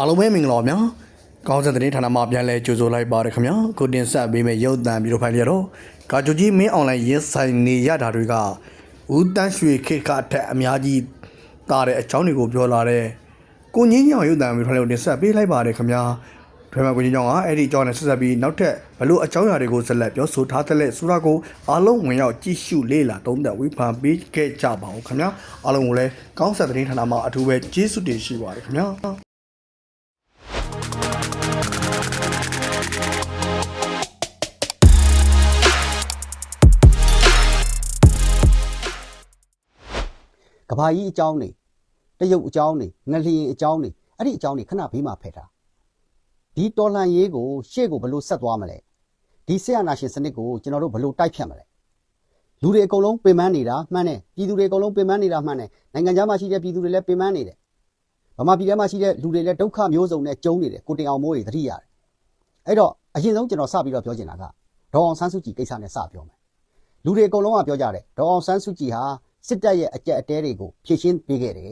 အားလုံးပဲမင်္ဂလာပါဗျာကောင်းစက်တဲ့ဌာနမှာပြန်လဲကြိုဆိုလိုက်ပါရခင်ဗျာကိုတင်ဆက်ပေးမယ့်ရုပ်သံပြီးတော့ဖိုင်ရတော့ကာဂျိုကြီးမင်းအွန်လိုင်းရေးဆိုင်နေရတာတွေကဦးတန်းရွှေခေတ်ကအထက်အများကြီးတာတဲ့အကြောင်းတွေကိုပြောလာတဲ့ကိုငင်းညောင်ရုပ်သံပြီးဖိုင်လို့တင်ဆက်ပေးလိုက်ပါရခင်ဗျာထွေးမကိုကြီးကြောင့်ကအဲ့ဒီအကြောင်းနဲ့ဆက်ဆက်ပြီးနောက်ထပ်ဘလို့အကြောင်းအရာတွေကိုဆက်လက်ပြောဆိုထားတဲ့ဆိုတော့ကိုအားလုံးဝင်ရောက်ကြည့်ရှုလေ့လာသုံးသပ်ဝေဖန်ပေးခဲ့ကြပါဦးခင်ဗျာအားလုံးကိုလည်းကောင်းဆက်တဲ့ဌာနမှာအထူးပဲကျေးဇူးတင်ရှိပါတယ်ခင်ဗျာ ဘာကြီးအကြောင်းတွေတရုတ်အကြောင်းတွေငလျင်အကြောင်းတွေအဲ့ဒီအကြောင်းတွေခဏဘေးမှာဖယ်ထားဒီတော်လှန်ရေးကိုရှေ့ကိုဘယ်လိုဆက်သွားမလဲဒီဆရာနာရှင်စနစ်ကိုကျွန်တော်တို့ဘယ်လိုတိုက်ဖြတ်မလဲလူတွေအကုန်လုံးပင်ပန်းနေတာမှန်တယ်ပြည်သူတွေအကုန်လုံးပင်ပန်းနေတာမှန်တယ်နိုင်ငံခြားမှာရှိတဲ့ပြည်သူတွေလည်းပင်ပန်းနေတယ်ဗမာပြည်ထဲမှာရှိတဲ့လူတွေလည်းဒုက္ခမျိုးစုံနဲ့ကြုံနေတယ်ကိုတင်အောင်မိုးတွေသတိရတယ်အဲ့တော့အရင်ဆုံးကျွန်တော်စပြီးတော့ပြောချင်တာကဒေါအောင်ဆန်းစုကြည်ကိစ္စနဲ့စပြောမယ်လူတွေအကုန်လုံးကပြောကြတယ်ဒေါအောင်ဆန်းစုကြည်ဟာ စစ်တပ်ရဲ့အကြက်အတဲတွေကိုဖြည့်ရှင်းပေးခဲ့တယ်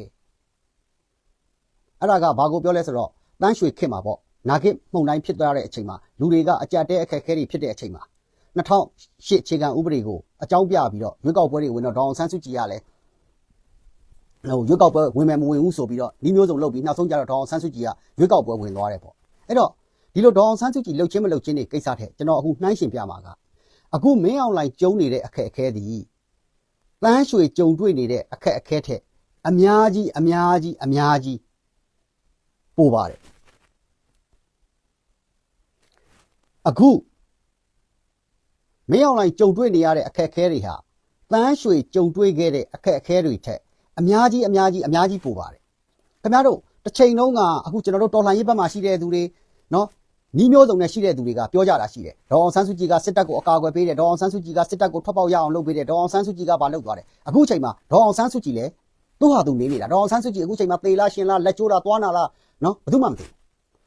အဲ့ဒါကဘာကိုပြောလဲဆိုတော့တန်းရွှေခစ်မှာပေါ့နာဂစ်မှုန်တိုင်းဖြစ်သွားတဲ့အချိန်မှာလူတွေကအကြက်အတဲအခက်အခဲတွေဖြစ်တဲ့အချိန်မှာ2008အခြေခံဥပဒေကိုအကြောင်းပြပြီးတော့ရွေးကောက်ပွဲတွေဝင်တော့ဒေါအောင်ဆန်းစုကြည်ကလည်းဟိုရွေးကောက်ပွဲဝင်မယ်မဝင်ဘူးဆိုပြီးတော့ဒီမျိုးစုံလုပ်ပြီးနောက်ဆုံးကျတော့ဒေါအောင်ဆန်းစုကြည်ကရွေးကောက်ပွဲဝင်သွားတယ်ပေါ့အဲ့တော့ဒီလိုဒေါအောင်ဆန်းစုကြည်လှုပ်ချင်းမလှုပ်ချင်းတွေကိစ္စတဲ့ကျွန်တော်အခုနှိုင်းရှင်ပြမှာကအခုမင်းအောင်လိုင်းကျုံနေတဲ့အခက်အခဲသည် တန်းရွှေကြုံတွေ့နေတဲ့အခက်အခဲထက်အများကြီးအများကြီးအများကြီးပိုပါတယ်အခုမင်းအောင်လိုင်းကြုံတွေ့နေရတဲ့အခက်အခဲတွေဟာတန်းရွှေကြုံတွေ့ခဲ့တဲ့အခက်အခဲတွေထက်အများကြီးအများကြီးအများကြီးပိုပါတယ်ခင်ဗျားတို့တစ်ချိန်လုံးကအခုကျွန်တော်တို့တော်လှန်ရေးဘက်မှာရှိတဲ့သူတွေနော် နီးမျိုးစုံနဲ့ရှိတဲ့သူတွေကပြောကြတာရှိတယ်ဒေါအောင်ဆန်းစုကြည်ကစစ်တပ်ကိုအကာအကွယ်ပေးတယ်ဒေါအောင်ဆန်းစုကြည်ကစစ်တပ်ကိုထွက်ပေါက်ရအောင်လုပ်ပေးတယ်ဒေါအောင်ဆန်းစုကြည်ကဘာလုပ်သွားတယ်အခုချိန်မှာဒေါအောင်ဆန်းစုကြည်လည်းသူ့ဟာသူနေနေတာဒေါအောင်ဆန်းစုကြည်အခုချိန်မှာသေလားရှင်လားလက်ကျိုးလားသွားနာလားနော်ဘယ်သူမှမသိဘူး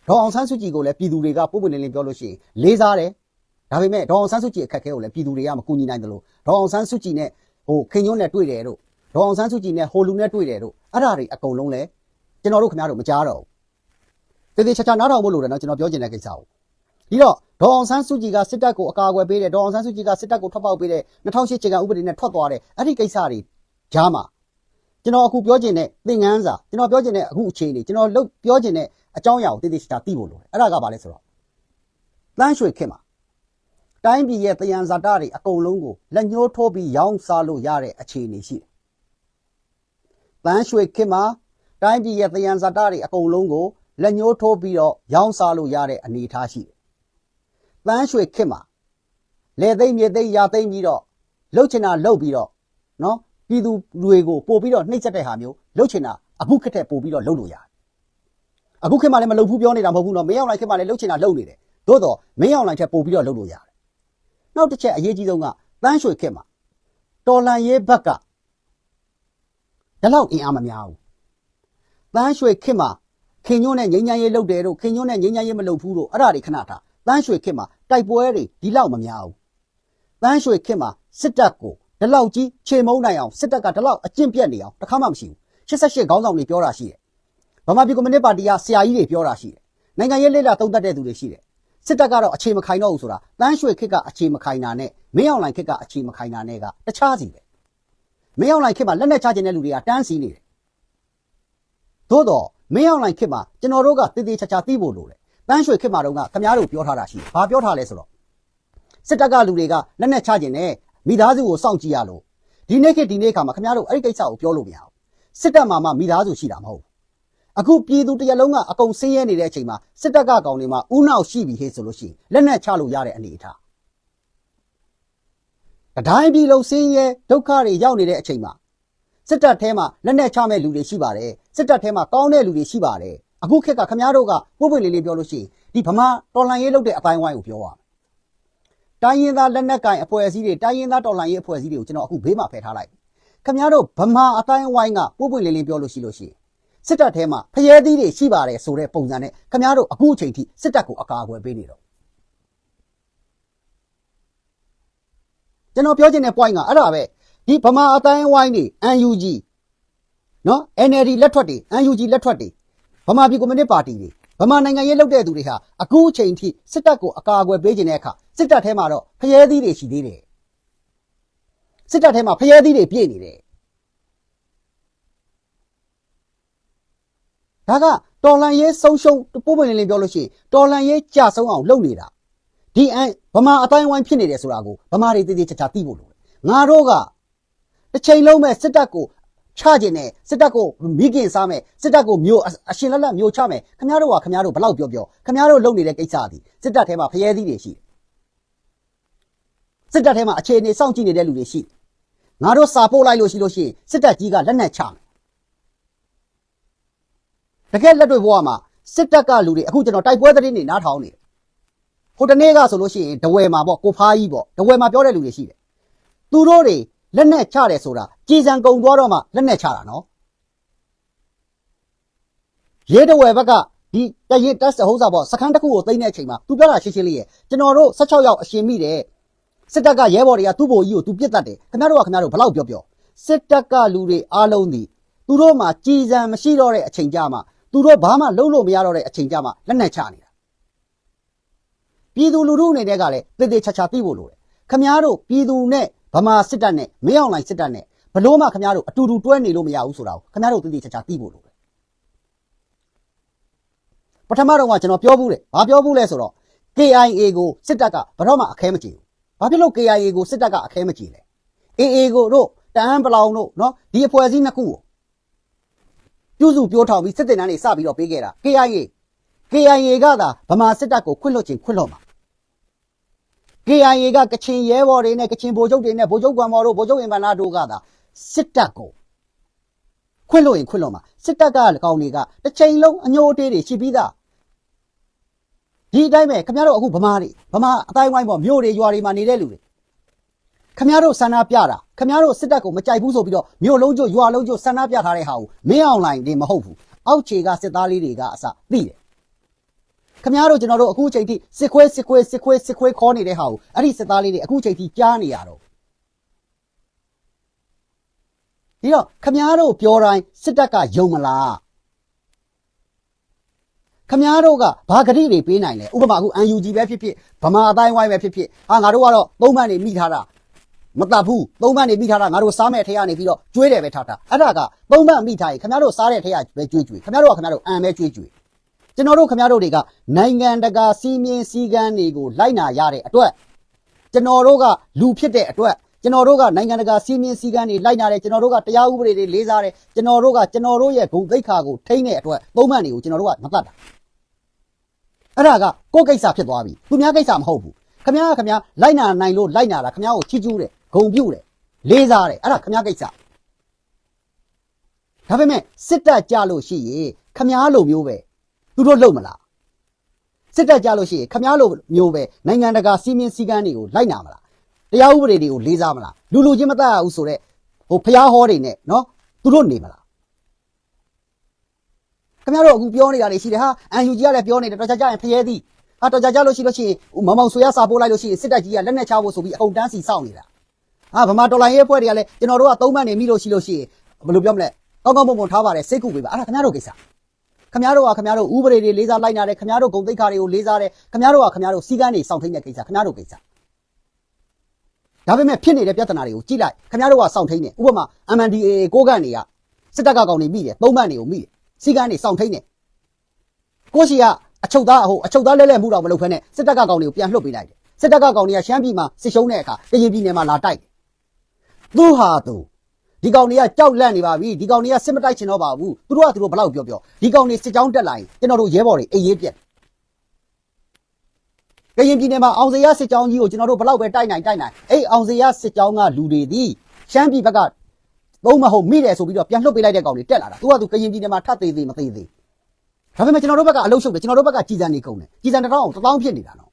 ဒေါအောင်ဆန်းစုကြည်ကိုလည်းပြည်သူတွေကပုံပွင့်လင်းလင်းပြောလို့ရှိရင်လေးစားတယ်ဒါပေမဲ့ဒေါအောင်ဆန်းစုကြည်အခက်အခဲကိုလည်းပြည်သူတွေကမကူညီနိုင်တယ်လို့ဒေါအောင်ဆန်းစုကြည်နဲ့ဟိုခင်ညွန်းနဲ့တွေ့တယ်တို့ဒေါအောင်ဆန်းစုကြည်နဲ့ဟိုလူနဲ့တွေ့တယ်တို့အဲ့ဒါတွေအကုန်လုံးလဲကျွန်တော်တို့ခင်ဗျားတို့မကြားတော့ဘူး တေးသေးချာချာနားထောင်ဖို့လိုတယ်နော်ကျွန်တော်ပြောချင်တဲ့ကိစ္စကိုဒီတော့ဒေါအောင်ဆန်းစုကြည်ကစစ်တပ်ကိုအကာအကွယ်ပေးတယ်ဒေါအောင်ဆန်းစုကြည်ကစစ်တပ်ကိုထွက်ပေါက်ပေးတယ်2008ချိန်ကဥပဒေနဲ့ထွက်သွားတယ်အဲ့ဒီကိစ္စတွေကြားမှာကျွန်တော်အခုပြောချင်တဲ့သင်ငန်းစာကျွန်တော်ပြောချင်တဲ့အခုအခြေအနေကျွန်တော်လုပ်ပြောချင်တဲ့အကြောင်းအရာကိုတိတိကျကျသိဖို့လိုတယ်အဲ့ဒါကဘာလဲဆိုတော့တန်းရွှေခင်မှာတိုင်းပြည်ရဲ့တယံဇာတတွေအကုန်လုံးကိုလက်ညှိုးထိုးပြီးရောင်းစားလို့ရတဲ့အခြေအနေရှိတယ်တန်းရွှေခင်မှာတိုင်းပြည်ရဲ့တယံဇာတတွေအကုန်လုံးကို လက်ညှိုးထိုးပြီးတော့ရောင်းစားလို့ရတဲ့အနေအထားရှိတယ်တန်းရွှေခစ်မှာလေသိမ့်မြေသိမ့်ရာသိမ့်ပြီးတော့လှုပ်ချင်တာလှုပ်ပြီးတော့နော်ပြည်သူတွေကိုပို့ပြီးတော့နှိမ့်ဆက်တဲ့ဟာမျိုးလှုပ်ချင်တာအခုခက်တဲ့ပို့ပြီးတော့လှုပ်လို့ရတယ်အခုခက်မှလည်းမလှုပ်ဘူးပြောနေတာမဟုတ်ဘူးနော်မင်းအောင်လိုက်ခက်မှလည်းလှုပ်ချင်တာလှုပ်နေတယ်သို့တော့မင်းအောင်လိုက်ထက်ပို့ပြီးတော့လှုပ်လို့ရတယ်နောက်တစ်ချက်အရေးကြီးဆုံးကတန်းရွှေခက်မှာတော်လန်ရေးဘက်ကဒီလောက်အင်အားမများဘူးတန်းရွှေခက်မှာ ခင်ညွန်းနဲ့ငိမ့်ညမ်းရေးလှုပ်တယ်တို့ခင်ညွန်းနဲ့ငိမ့်ညမ်းရေးမလှုပ်ဘူးတို့အဲ့ဒါတွေခဏထားတန်းရွှေခစ်မှာတိုက်ပွဲတွေဒီလောက်မများဘူးတန်းရွှေခစ်မှာစစ်တပ်ကိုဒီလောက်ကြီးခြေမုံနိုင်အောင်စစ်တပ်ကဒီလောက်အကျင့်ပြတ်နေအောင်တခါမှမရှိဘူး88ခေါင်းဆောင်တွေပြောတာရှိတယ်ဗမာပြည်ကွန်မြူနတီပါတီကဆရာကြီးတွေပြောတာရှိတယ်နိုင်ငံရေးလက်လာသုံးသပ်တဲ့သူတွေရှိတယ်စစ်တပ်ကတော့အခြေမခိုင်တော့ဘူးဆိုတာတန်းရွှေခစ်ကအခြေမခိုင်တာနဲ့မင်းအောင်လှိုင်ခစ်ကအခြေမခိုင်တာနဲ့ကတခြားစီပဲမင်းအောင်လှိုင်ခစ်မှာလက်နဲ့ချခြင်းတဲ့လူတွေကတန်းစီနေတယ်သို့တော့ မင်းအောင်လှိုင်ခစ်မှာကျွန်တော်တို့ကတည်တည်ချာချာသိဖို့လိုတယ်တန်းရွှေခေတ်မှာတော့ကခမားတို့ပြောထားတာရှိတယ်။ဘာပြောထားလဲဆိုတော့စစ်တပ်ကလူတွေကလက်နဲ့ချကျင်တယ်မိသားစုကိုစောင့်ကြည့်ရလို့ဒီနေ့ခေတ်ဒီနေ့ခါမှာခမားတို့အဲ့ဒီကိစ္စကိုပြောလို့မရဘူး။စစ်တပ်မှာမှမိသားစုရှိတာမဟုတ်ဘူး။အခုပြည်သူတရက်လုံးကအကုန်ဆင်းရဲနေတဲ့အချိန်မှာစစ်တပ်ကကောင်တွေမှာဥနောက်ရှိပြီဟေ့ဆိုလို့ရှိရင်လက်နဲ့ချလို့ရတဲ့အနေအထား။တတိုင်းပြည်လုံးဆင်းရဲဒုက္ခတွေရောက်နေတဲ့အချိန်မှာ စစ်တပ်ထဲမှာလက်နဲ့ချမဲ့လူတွေရှိပါတယ်။စစ်တပ်ထဲမှာကောင်းတဲ့လူတွေရှိပါတယ်။အခုခက်ကခမားတို့ကပုတ်ပွင့်လေးလေးပြောလို့ရှိရင်ဒီဗမာတော်လှန်ရေးလုပ်တဲ့အပိုင်းဝိုင်းကိုပြောရမယ်။တိုင်းရင်းသားလက်နက်ကင်အဖွဲ့အစည်းတွေတိုင်းရင်းသားတော်လှန်ရေးအဖွဲ့အစည်းတွေကိုကျွန်တော်အခုဘေးမှာဖယ်ထားလိုက်။ခမားတို့ဗမာအတိုင်းဝိုင်းကပုတ်ပွင့်လေးလေးပြောလို့ရှိလို့ရှိရင်စစ်တပ်ထဲမှာဖျဲသီးတွေရှိပါတယ်ဆိုတဲ့ပုံစံနဲ့ခမားတို့အခုအချိန်ထိစစ်တပ်ကိုအကာအကွယ်ပေးနေတော့ကျွန်တော်ပြောချင်တဲ့ point ကအဲ့ဒါပဲ ဒီဗမာအတိုင်းဝိုင်းတွေ UNG နော် NLD လက်ထွက်တွေ UNG လက်ထွက်တွေဗမာပြည်ကွန်မြူနတီပါတီတွေဗမာနိုင်ငံရေးလုပ်တဲ့သူတွေဟာအခုအချိန်ထိစစ်တပ်ကိုအကာအကွယ်ပေးခြင်းတဲ့အခါစစ်တပ်ထဲမှာတော့ဖျဲသီးတွေရှိသေးတယ်စစ်တပ်ထဲမှာဖျဲသီးတွေပြည့်နေတယ်ဒါကတော်လန်ရေးဆုံးရှုံးပို့ပွင့်လင်းလင်းပြောလို့ရှိရင်တော်လန်ရေးကြဆုံးအောင်လုပ်နေတာဒီအန်ဗမာအတိုင်းဝိုင်းဖြစ်နေတယ်ဆိုတာကိုဗမာတွေတည်တည်ချာချာသိဖို့လိုတယ်ငါတို့က တစ်ချိန်လုံးမဲ့စစ်တပ်ကိုချကျင်တယ်စစ်တပ်ကိုမိခင်စားမယ်စစ်တပ်ကိုမျိုးအရှင်လက်လက်မျိုးချမယ်ခင်ဗျားတို့ကခင်ဗျားတို့ဘလောက်ပြောပြောခင်ဗျားတို့လုပ်နေတဲ့ကိစ္စသည်စစ်တပ်ထဲမှာဖျဲသီးတွေရှိတယ်စစ်တပ်ထဲမှာအခြေအနေစောင့်ကြည့်နေတဲ့လူတွေရှိတယ်ငါတို့စာပို့လိုက်လို့ရှိလို့ရှိရင်စစ်တပ်ကြီးကလက်နက်ချမယ်တကယ်လက်တွေ့ဘဝမှာစစ်တပ်ကလူတွေအခုကျွန်တော်တိုက်ပွဲသတင်းတွေနားထောင်နေတယ်ဟိုတနေ့ကဆိုလို့ရှိရင်ဒဝယ်မှာပေါ့ကိုဖားကြီးပေါ့ဒဝယ်မှာပြောတဲ့လူတွေရှိတယ်သူတို့တွေ လက်နက်ချတယ်ဆိုတာကြည်စံကုံသွားတော့မှလက်နက်ချတာနော်ရဲဒဝယ်ဘက်ကဒီတရင်တက်စဟုတ်စားပေါ့စခန်းတစ်ခုကိုသိမ်းတဲ့အချိန်မှာသူပြောတာရှင်းရှင်းလေးရဲ့ကျွန်တော်တို့16ယောက်အရှင်မိတယ်စစ်တပ်ကရဲဘော်တွေကသူ့ဘိုလ်ကြီးကိုသူပြစ်တတ်တယ်ခင်ဗျားတို့ကခင်ဗျားတို့ဘလောက်ပြောပြောစစ်တပ်ကလူတွေအားလုံးဒီသူတို့မှာကြည်စံမရှိတော့တဲ့အချိန်ကြမှာသူတို့ဘာမှလုပ်လို့မရတော့တဲ့အချိန်ကြမှာလက်နက်ချနေတာပြည်သူလူထုအနေနဲ့ကလည်းတည်တည်ချာချာသိဖို့လိုတယ်ခင်ဗျားတို့ပြည်သူနဲ့ ဗမာစစ်တပ်နဲ့မင်းအောင်လှိုင်စစ်တပ်နဲ့ဘလို့မှခင်ဗျားတို့အတူတူတွဲနေလို့မရဘူးဆိုတာကိုခင်ဗျားတို့တည်တည်ချာချာသိဖို့လိုတယ်ပထမတော့ကကျွန်တော်ပြောဘူးတယ်ဘာပြောဘူးလဲဆိုတော့ KIA ကိုစစ်တပ်ကဘယ်တော့မှအခဲမကြည့်ဘူးဘာဖြစ်လို့ KIA ကိုစစ်တပ်ကအခဲမကြည့်လဲ AA ကိုတို့တအန်းပလောင်တို့နော်ဒီအဖွဲ့အစည်းနှစ်ခုကိုပြုစုပြောထောင်ပြီးစစ်တင်တန်းတွေစပြီးတော့ပေးခဲ့တာ KIA KIA ကသာဗမာစစ်တပ်ကိုခွင့်လွှတ်ခြင်းခွင့်လွှတ်မှာ KIA ကကချင်ရဲဘော်တွေနဲ့ကချင်ဗိုလ်ချုပ်တွေနဲ့ဗိုလ်ချုပ်ကွမ်မော်တို့ဗိုလ်ချုပ်အင်ပန်နာတို့ကသာစစ်တပ်ကိုခွင့်လွှတ်ရင်ခွင့်လွှတ်မှာစစ်တပ်ကကောင်တွေကတစ်ချိန်လုံးအညိုအတေးတွေရှိပြီးသားဒီအတိုင်းပဲခင်ဗျားတို့အခုဗမာတွေဗမာအတိုင်းဝိုင်းပေါ့မြို့တွေရွာတွေမှာနေတဲ့လူတွေခင်ဗျားတို့ဆန္ဒပြတာခင်ဗျားတို့စစ်တပ်ကိုမကြိုက်ဘူးဆိုပြီးတော့မြို့လုံးကျွတ်ရွာလုံးကျွတ်ဆန္ဒပြထားတဲ့ဟာကိုမင်းအောင်လိုင်းတွေမဟုတ်ဘူးအောက်ခြေကစစ်သားလေးတွေကအစသိတယ် ခမရတို့ကျွန်တော်တို့အခုချိန်ထိစစ်ခွဲစစ်ခွဲစစ်ခွဲစစ်ခွဲခေါ်နေတဲ့ဟာကိုအဲ့ဒီစစ်သားလေးတွေအခုချိန်ထိကြားနေရတော့ဒီတော့ခမရတို့ပြောတိုင်းစစ်တပ်ကယုံမလားခမရတို့ကဘာဂတိတွေပေးနိုင်လဲဥပမာအခု UNG ပဲဖြစ်ဖြစ်ဗမာအတိုင်းဝိုင်းပဲဖြစ်ဖြစ်ဟာငါတို့ကတော့သုံးမှန်နေမိထားတာမတတ်ဘူးသုံးမှန်နေမိထားတာငါတို့စားမဲ့ထဲကနေပြီးတော့ကျွေးတယ်ပဲထားတာအဲ့ဒါကသုံးမှန်မိထားရင်ခမရတို့စားတဲ့ထဲကပဲကျွေးကျွေးခမရတို့ကခမရတို့အံပဲကျွေးကျွေး ကျွန်တော်တို့ခင်ဗျားတို့တွေကနိုင်ငံတကာစီးမြင်စည်းကမ်းတွေကိုလိုက်နာရတဲ့အတွက်ကျွန်တော်တို့ကလူဖြစ်တဲ့အတွက်ကျွန်တော်တို့ကနိုင်ငံတကာစီးမြင်စည်းကမ်းတွေလိုက်နာတယ်ကျွန်တော်တို့ကတရားဥပဒေတွေလေးစားတယ်ကျွန်တော်တို့ကကျွန်တော်တို့ရဲ့ဂုဏ်သိက္ခာကိုထိန်းတဲ့အတွက်သုံးမှန်တွေကိုကျွန်တော်တို့ကမတတ်တာအဲ့ဒါကကိုယ့်ကိစ္စဖြစ်သွားပြီသူများကိစ္စမဟုတ်ဘူးခင်ဗျားကခင်ဗျားလိုက်နာနိုင်လို့လိုက်နာတာခင်ဗျားကိုချီးကျူးတယ်ဂုဏ်ပြုတယ်လေးစားတယ်အဲ့ဒါခင်ဗျားကိစ္စဒါပေမဲ့စစ်တပ်ကြလို့ရှိရင်ခင်ဗျားလိုမျိုးပဲ သူတို့လုံမလားစစ်တပ်ကြလို့ရှိရင်ခမားလိုမျိုးပဲနိုင်ငံတကာစီးမင်းစည်းကမ်းတွေကိုလိုက်နာမလားတရားဥပဒေတွေကိုလေးစားမလားလူလူချင်းမတတ်ရဘူးဆိုတော့ဟိုဖျားဟောတွေနဲ့နော်သူတို့နေမလားခမားတို့အခုပြောနေတာတွေရှိတယ်ဟာအန်ယူဂျီကလည်းပြောနေတယ်တော်ကြကြရင်ဖျဲသည်ဟာတော်ကြကြလို့ရှိလို့ရှိရင်ဟိုမမောင်ဆွေရစာပို့လိုက်လို့ရှိရင်စစ်တပ်ကြီးကလက်နဲ့ချဖို့ဆိုပြီးအုံတန်းစီစောင့်နေတာဟာဗမာတော်လိုင်းရဲ့အဖွဲ့တွေကလည်းကျွန်တော်တို့ကသုံးမှတ်နေမိလို့ရှိလို့ရှိရင်ဘယ်လိုပြောမလဲကောင်းကောင်းမွန်မွန်ထားပါတယ်စိတ်ကူပေးပါအဲ့ဒါခမားတို့ကိစ္စ ခမရတို့ကခမရတို့ဥပဒေတွေလေးစားလိုက်နာတယ်ခမရတို့ဂုံတိတ်ခါတွေကိုလေးစားတယ်ခမရတို့ကခမရတို့စီကန်းတွေစောင့်ထိန်တဲ့ကိစ္စခမရတို့ကိစ္စဒါပေမဲ့ဖြစ်နေတဲ့ပြဿနာတွေကိုကြည့်လိုက်ခမရတို့ကစောင့်ထိန်တယ်ဥပမာ MNDAA ကိုးကန်တွေကစစ်တပ်ကကောင်တွေမိတယ်သုံးမှတ်တွေကိုမိတယ်စီကန်းတွေစောင့်ထိန်တယ်ကိုရှိကအချုပ်သားဟိုအချုပ်သားလဲလဲမှုတော့မလုပ်ဖ ೇನೆ စစ်တပ်ကကောင်တွေကိုပြန်လှုပ်ပေးလိုက်တယ်စစ်တပ်ကကောင်တွေကရှမ်းပြည်မှာစစ်ရှုံးတဲ့အခါတရင်ပြည်နယ်မှာလာတိုက်တယ်သူဟာသူ ဒီကောင်တွေကကြောက်လန့်နေပါပြီဒီကောင်တွေကစစ်မတိုက်ချင်တော့ပါဘူးသူတို့ကသူတို့ဘလောက်ပြောပြောဒီကောင်တွေစစ်ကြောင်းတက်လာရင်ကျွန်တော်တို့ရဲဘော်တွေအေးရေးပြက်ကရင်ပြည်နယ်မှာအောင်စရစစ်ကြောင်းကြီးကိုကျွန်တော်တို့ဘလောက်ပဲတိုက်နိုင်တိုက်နိုင်အဲ့အောင်စရစစ်ကြောင်းကလူတွေသည်ရှမ်းပြည်ဘက်ကသုံးမဟုတ်မိတယ်ဆိုပြီးတော့ပြန်လှုပ်ပေးလိုက်တဲ့ကောင်တွေတက်လာတာသူကသူကရင်ပြည်နယ်မှာထပ်သေးသေးမသေးသေးဒါပေမဲ့ကျွန်တော်တို့ဘက်ကအလုပ်ရှုပ်တယ်ကျွန်တော်တို့ဘက်ကကြည်စံနေကုန်တယ်ကြည်စံတစ်ထောင်အောင်တစ်ထောင်ဖြစ်နေတာနော်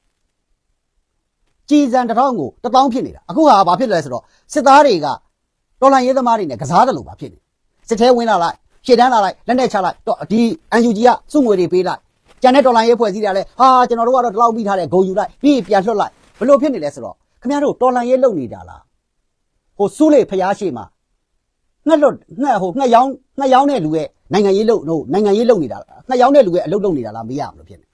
ကြည်စံတစ်ထောင်ကိုတစ်ထောင်ဖြစ်နေတာအခုဟာဘာဖြစ်လဲဆိုတော့စစ်သားတွေက တော်လန်ရေးသမားတွေနဲ့ကစားတယ်လို့ပါဖြစ်နေစစ်သေးဝင်လာလိုက်ရှေ့တန်းလာလိုက်လက်နဲ့ချလိုက်တော့ဒီ UNG ကစုငွေတွေပေးလိုက်ကျန်တဲ့တော်လန်ရေးဖွဲ့စည်းတွေကလည်းဟာကျွန်တော်တို့ကတော့ဒီလောက်ပြီးထားတယ်ဂုံယူလိုက်ပြီးပြန်လွှတ်လိုက်ဘလို့ဖြစ်နေလဲဆိုတော့ခင်ဗျားတို့တော်လန်ရေးလုပ်နေတာလားဟိုစူးလေဖျားရှိမှာငှက်လွတ်ငှက်ဟိုငှက်ရောင်းငှက်ရောင်းတဲ့လူရဲ့နိုင်ငံရေးလုပ်ဟိုနိုင်ငံရေးလုပ်နေတာငှက်ရောင်းတဲ့လူရဲ့အလုပ်လုပ်နေတာလားမေးရမလို့ဖြစ်နေ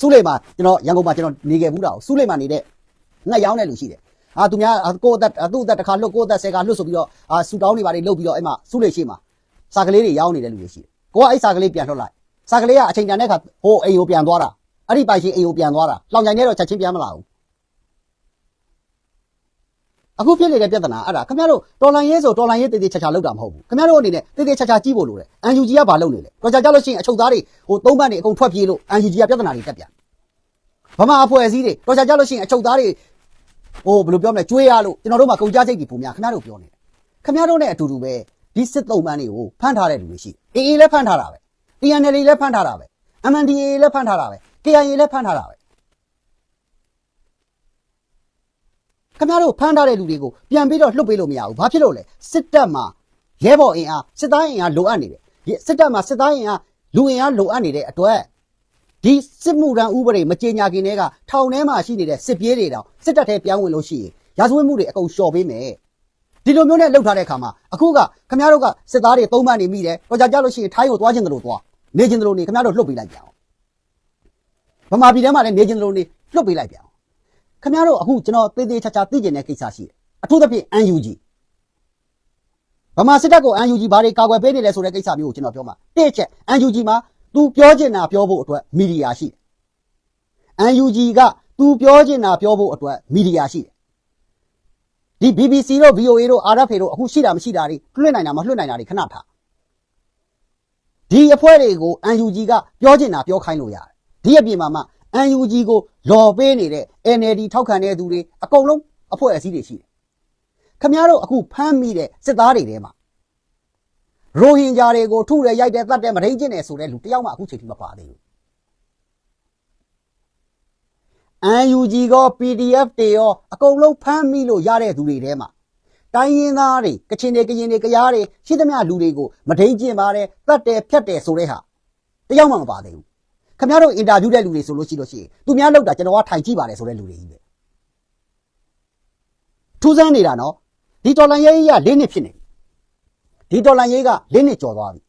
စုလိမ္မာကျွန်တော်ရန်ကုန်မှာကျွန်တော်နေခဲ့ဘူးတာကိုစုလိမ္မာနေတဲ့ငှက်ရောင်းတဲ့လူရှိတယ် အာသူများကိုယ့်အသက်သူ့အသက်တစ်ခါလွတ်ကိုယ့်အသက်ဆယ်ခါလွတ်ဆိုပြီးတော့အာဆူတောင်းနေပါလေလုပ်ပြီးတော့အဲ့မှာစုလိရှိမှာစာကလေးတွေရောင်းနေတဲ့လူတွေရှိတယ်ကိုကအဲ့စာကလေးပြန်လွှတ်လိုက်စာကလေးကအချိန်တန်တဲ့အခါဟိုအိမ်ကိုပြန်သွားတာအဲ့ဒီပိုင်ရှင်အိမ်ကိုပြန်သွားတာလောင်ကြိုင်နဲ့တော့ချက်ချင်းပြန်မလာဘူးအခုဖြစ်နေတဲ့ပြဿနာအဲ့ဒါခင်ဗျားတို့တော်လန်ရေးဆိုတော်လန်ရေးတည်တည်ချာချာလောက်တာမဟုတ်ဘူးခင်ဗျားတို့အနေနဲ့တည်တည်ချာချာကြည့်ဖို့လိုတယ် UNG ကဘာလုပ်နေလဲတော့ကြကြလို့ရှိရင်အချုပ်သားတွေဟိုသုံးဘတ်တွေအကုန်ထွက်ပြေးလို့ UNG ကပြဿနာတွေတက်ပြန်ဗမာအဖွဲ့အစည်းတွေတော့ကြကြလို့ရှိရင်အချုပ်သားတွေ ဟိုဘယ်လိုပြောမလဲကျွေးရလို့ကျွန်တော်တို့မှာကုန်ကြစိတ်တွေပုံများခင်ဗျားတို့ပြောနေတယ်ခင်ဗျားတို့နဲ့အတူတူပဲဒီစစ်သုံးဘတ်တွေကိုဖမ်းထားတဲ့လူတွေရှိအေးအေးလည်းဖမ်းထားတာပဲ TNL လည်းဖမ်းထားတာပဲ MNDAA လည်းဖမ်းထားတာပဲ KIA လည်းဖမ်းထားတာပဲခင်ဗျားတို့ဖမ်းထားတဲ့လူတွေကိုပြန်ပြီးတော့လွတ်ပေးလို့မရဘူး။ဘာဖြစ်လို့လဲ။စစ်တပ်မှာရဲဘော်အင်အားစစ်သားအင်အားလိုအပ်နေတယ်။စစ်တပ်မှာစစ်သားအင်အားလူအင်အားလိုအပ်နေတဲ့အတွက် ဒီစစ်မှုရန်ဥပဒေမကြေညာခင်တည်းကထောင်ထဲမှာရှိနေတဲ့စစ်ပြေးတွေတောင်စစ်တပ်ထဲပြောင်းဝင်လို့ရှိရင်ရာဇဝတ်မှုတွေအကုန်လျှော်ပေးမယ်။ဒီလိုမျိုးနဲ့လှုပ်ထားတဲ့အခါမှာအခုကခင်ဗျားတို့ကစစ်သားတွေသုံးမှနေမိတယ်။တော့ကြကြလို့ရှိရင်ထိုင်းကိုသွားခြင်းတလို့သွားနေခြင်းတလို့နေခင်ဗျားတို့လှုပ်ပေးလိုက်ကြအောင်။ဗမာပြည်ထဲမှာလည်းနေခြင်းတလို့နေလှုပ်ပေးလိုက်ကြအောင်ခင်ဗျားတို့အခုကျွန်တော်သေးသေးချာချာသိကျင်တဲ့ကိစ္စရှိတယ်အထူးသဖြင့် UNG ဗမာစစ်တပ်ကို UNG ဘာတွေကာကွယ်ပေးနေလဲဆိုတဲ့ကိစ္စမျိုးကိုကျွန်တော်ပြောမှာတစ်ချက် UNG မှာ तू ပြောချင်တာပြောဖို့အတွက်မီဒီယာရှိတယ် UNG က तू ပြောချင်တာပြောဖို့အတွက်မီဒီယာရှိတယ်ဒီ BBC တို့ VOA တို့ RFA တို့အခုရှိတာမရှိတာတွေလွှင့်နိုင်တာမလွှင့်နိုင်တာတွေခဏထားဒီအဖွဲ့တွေကို UNG ကပြောချင်တာပြောခိုင်းလို့ရတယ်ဒီအပြင်မှာမှ UNG ကိုလော်ပေးနေတဲ့ NLD ထောက်ခံတဲ့သူတွေအကုန်လုံးအဖွဲ့အစည်းတွေရှိတယ်။ခမည်းတော်အခုဖမ်းမိတဲ့စစ်သားတွေထဲမှာ ရိုဟင်ဂျာတွေကိုထုရဲရိုက်တဲ့တတ်တဲ့မရင်းကျင်တယ်ဆိုတဲ့လူတယောက်မှအခုချိန်ထိမပါသေးဘူး။ UNG ကော PDF တွေရောအကုန်လုံးဖမ်းမိလို့ရတဲ့သူတွေထဲမှာတိုင်းရင်းသားတွေကချင်တွေကရင်တွေကရားတွေရှိသမျှလူတွေကိုမဒိန်ကျင်ပါတယ်တတ်တယ်ဖြတ်တယ်ဆိုတဲ့ဟာတယောက်မှမပါသေးဘူး။ခင်ဗျားတို့အင်တာဗျူးတဲ့လူတွေဆိုလို့ရှိလို့ရှိရင်သူများလောက်တာကျွန်တော်ကထိုင်ကြည့်ပါတယ်ဆိုတဲ့လူတွေကြီးပဲထူးဆန်းနေတာနော်ဒီတော်လန်ရေးကြီးက၄နှစ်ဖြစ်နေ ပြီဒီတော်လန်ရေးက၄နှစ်ကျော်သွားပြီ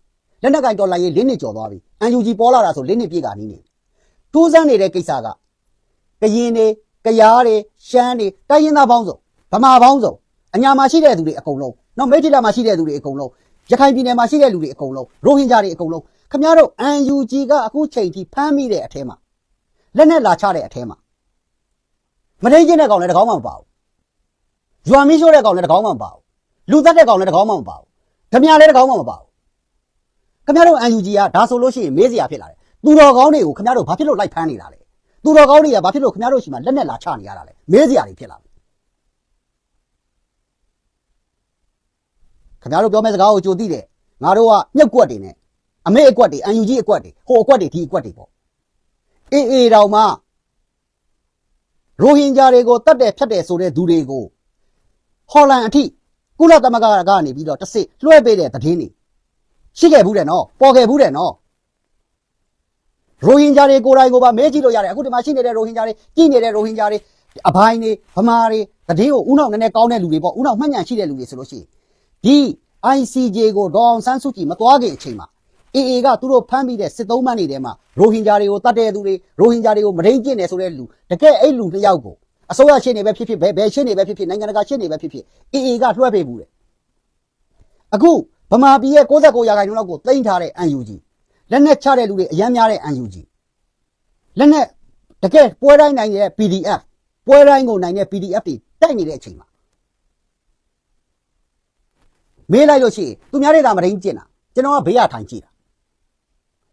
လက်နက်ကင်တော်လန်ရေး၄နှစ်ကျော်သွားပြီအန်ယူဂျီပေါ်လာတာဆို၄နှစ်ပြည့်ကနီးနေထူးဆန်းနေတဲ့ကိစ္စကကရင်တွေကရားတွေရှမ်းတွေတိုင်းရင်းသားပေါင်းစုံဗမာပေါင်းစုံအညာမှာရှိတဲ့သူတွေအကုန်လုံးနော်မိတ်တီလာမှာရှိတဲ့သူတွေအကုန်လုံးရခိုင်ပြည်နယ်မှာရှိတဲ့လူတွေအကုန်လုံးရိုဟင်ဂျာတွေအကုန်လုံးခမရတို့ UNG ကအခုချိန်ထိဖမ်းမိတဲ့အထဲမှာလက်နဲ့လာချတဲ့အထဲမှာမထိန်ကျင်းတဲ့ကောင်လည်းတကောင်းမှမပါဘူး။ရွာမင်းရှိုးတဲ့ကောင်လည်းတကောင်းမှမပါဘူး။လူသက်တဲ့ကောင်လည်းတကောင်းမှမပါဘူး။ ဓမြလည်းတကောင်းမှမပါဘူး။ခမရတို့ UNG ကဒါဆိုလို့ရှိရင်မေးစရာဖြစ်လာတယ်။သူတော်ကောင်းတွေကိုခမရတို့ဘာဖြစ်လို့လိုက်ဖမ်းနေတာလဲ။သူတော်ကောင်းတွေကဘာဖြစ်လို့ခမရတို့ရှိမှလက်နဲ့လာချနေရတာလဲ။မေးစရာတွေဖြစ်လာတယ်။ခမရတို့ပြောမယ့်စကားကိုကြိုသိတယ်။ငါတို့ကမြုပ်ကွက်တွေနဲ့အမေအကွက်တွေအန်ယူကြီးအကွက်တွေဟိုအကွက်တွေဒီအကွက်တွေပေါ့အေးအေးတောင်မှရိုဟင်ဂျာတွေကိုတတ်တယ်ဖြတ်တယ်ဆိုတဲ့သူတွေကိုဟော်လန်အထိ ကုလသမဂ္ဂကနေပြီးတော့တစ်စစ်လွှဲပေးတဲ့သတင်းတွေရှိခဲ့ဘူးတယ်နော်ပေါ်ခဲ့ဘူးတယ်နော်ရိုဟင်ဂျာတွေကိုယ်တိုင်ကိုပါမဲကြည့်လို့ရတယ်အခုဒီမှာရှိနေတဲ့ရိုဟင်ဂျာတွေကြည့်နေတဲ့ရိုဟင်ဂျာတွေအဘိုင်းတွေဗမာတွေသတင်းကိုဥနောက်နည်းနည်းကောင်းတဲ့လူတွေပေါ့ဥနောက်မှတ်ညံရှိတဲ့လူတွေဆိုလို့ရှိရင်ဒီ ICJ ကိုဒေါအောင်ဆန်းစုကြည်မသွားခင်အချိန်မှာ AA ကသူတို့ဖမ်းပြီးတဲ့စစ်သုံးမန်းတွေထဲမှာရိုဟင်ဂျာတွေကိုတတ်တဲ့သူတွေရိုဟင်ဂျာတွေကိုမရင်းကျင့်တယ်ဆိုတဲ့လူတကယ်အဲ့လူတစ်ယောက်ကို အစိုးရရှင်းနေပဲဖြစ်ဖြစ်ဘယ်ဘယ်ရှင်းနေပဲဖြစ်ဖြစ်နိုင်ငံတကာရှင်းနေပဲဖြစ်ဖြစ် AA ကလွှဲပေးဘူးတဲ့အခုဗမာပြည်ရဲ့69ရာခိုင်နှုန်းလောက်ကိုတင်ထားတဲ့ UNG လက်နက်ချတဲ့လူတွေအများများတဲ့ UNG လက်နက်တကယ်ပွဲတိုင်းနိုင်တဲ့ PDF ပွဲတိုင်းကိုနိုင်တဲ့ PDF တွေတိုက်နေတဲ့အချိန်မှာမေးလိုက်လို့ရှိရင်သူများတွေဒါမရင်းကျင့်တာကျွန်တော်ကဘေးရထိုင်ကြည့်တာ